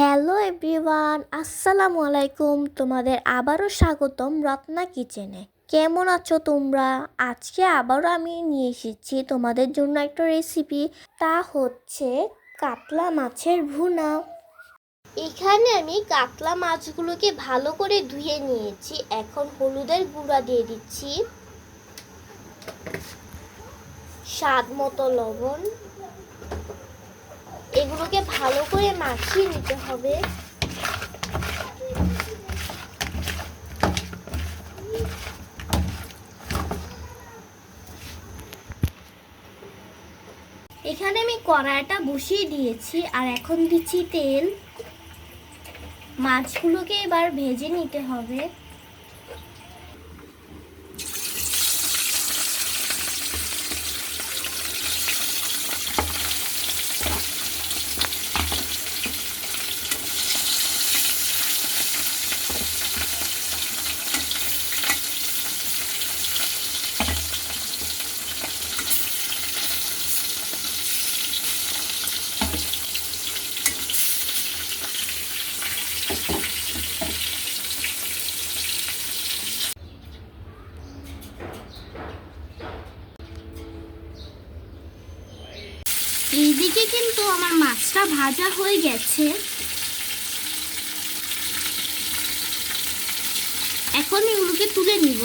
Hello everyone, আসসালামু আলাইকুম। তোমাদের আবারও স্বাগতম রত্না কিচেনে। কেমন আছো তোমরা? আজকে আবারও আমি নিয়ে এসেছি তোমাদের জন্য একটা রেসিপি তা হচ্ছে কাতলা মাছের ভুনা। এখানে আমি কাতলা মাছগুলোকে ভালো করে ধুয়ে নিয়েছি। এখন হলুদের গুঁড়া দিয়ে দিচ্ছি। স্বাদ মতো লবণ। এগুলোকে ভালো করে মাখিয়ে নিতে হবে। এখানে আমি কড়াইটা বসিয়ে দিয়েছি আর এখন দিচ্ছি তেল। মাছগুলোকে এবার ভেজে নিতে হবে। এইদিকে কিন্তু আমার মাছটা ভাজা হয়ে গেছে। এখন এগুলোকে তুলে নিব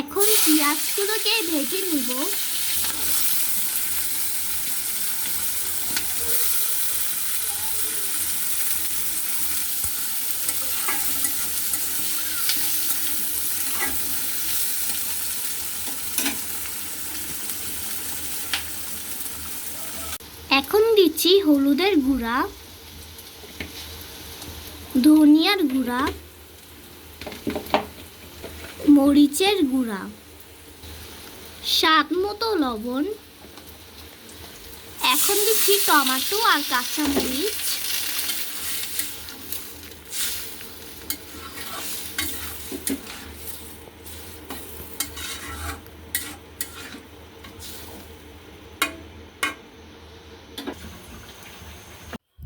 এখন পেঁয়াজগুলোকে ভেজে নিব। এখন দিচ্ছি হলুদের গুঁড়া ধনিয়ার গুঁড়া মরিচের গুঁড়া। স্বাদ মতো লবণ, এখন দিচ্ছি টমেটো আর কাঁচামরিচ।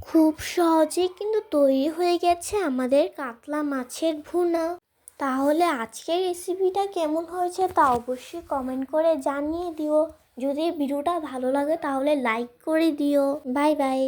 খুব সহজেই কিন্তু তৈরি হয়ে গেছে আমাদের কাতলা মাছের ভুনা। তাহলে আজকের রেসিপিটা কেমন হয়েছে তা অবশ্যই কমেন্ট করে জানিয়ে দিও। যদি ভিডিওটা ভালো লাগে তাহলে লাইক করে দিও। Bye bye